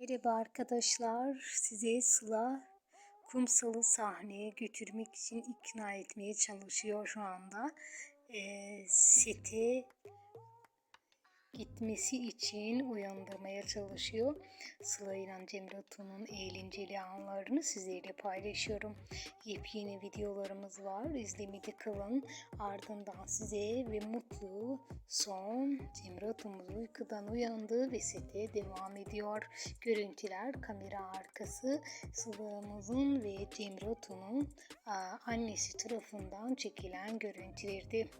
Merhaba arkadaşlar, size Sıla kumsalı sahneye götürmek için ikna etmeye çalışıyor şu anda. Ee, sete gitmesi için uyandırmaya çalışıyor. Sıla ile Cemre Tun'un eğlenceli anlarını sizlerle paylaşıyorum. Yepyeni videolarımız var. İzlemede kalın. Ardından size ve mutlu son Cemre Tun'umuz uykudan uyandı ve sete devam ediyor. Görüntüler kamera arkası Sıla'mızın ve Cemre Tun'un annesi tarafından çekilen görüntülerdi.